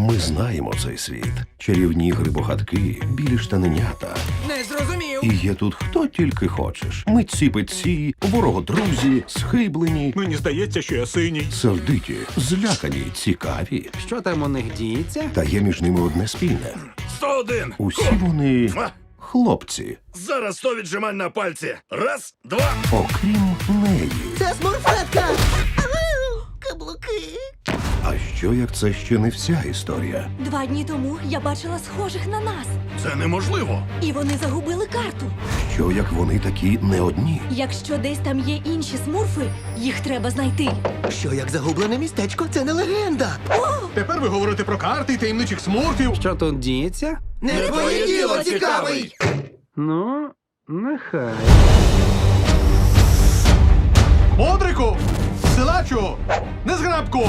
Ми знаємо цей світ. Чарівні грибогадки, білі штаненята. Не зрозумів. І є тут хто тільки хочеш. Митці петці, ворогодрузі, схиблені, Мені здається, що я синій. сердиті, злякані, цікаві. Що там у них діється? Та є між ними одне спільне. 101. Усі вони хлопці, Зараз 100 віджимань на пальці. Раз, два. окрім неї. Це смурфетка! Каблуки! Що як це ще не вся історія? Два дні тому я бачила схожих на нас, Це неможливо. і вони загубили карту. Що як вони такі не одні? Якщо десь там є інші смурфи, їх треба знайти. Що як загублене містечко? Це не легенда! Тепер ви говорите про карти і таємничих смурфів. Що тут діється? Не твоє діло, цікавий! Ну, нехай. Бодрику! Силачу! Незграбку!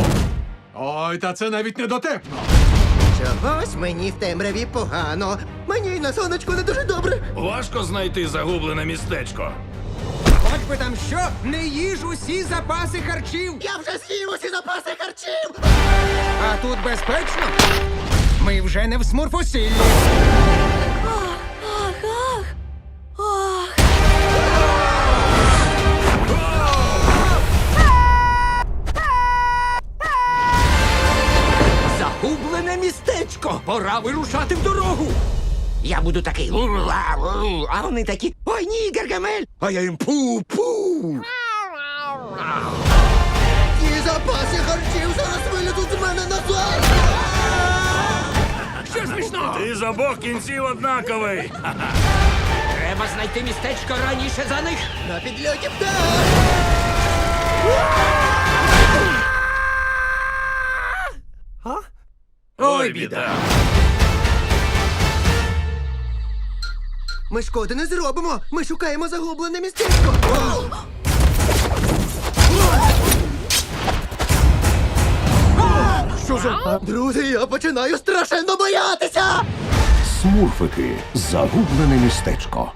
Ой, та це навіть не дотепно. Чогось мені в темряві погано. Мені й на сонечку не дуже добре. Важко знайти загублене містечко. Хоч би там що, не їж усі запаси харчів. Я вже з'їв усі запаси харчів! А тут безпечно. Ми вже не в смурфосіллі. Містечко. Пора вирушати в дорогу. Я буду такий. «Ура, ура», А вони такі. Ой ні, Гаргамель. А я їм пу-пу. Ті запаси харчів зараз вилізуть з мене назад! Що смішно? Ти з обох кінців однаковий. Треба знайти містечко раніше за них. На підльоті птах! Ой, біда. Ми шкоди не зробимо! Ми шукаємо загублене містечко! Що за. Друзі, я починаю страшенно боятися! Смурфики. Загублене містечко.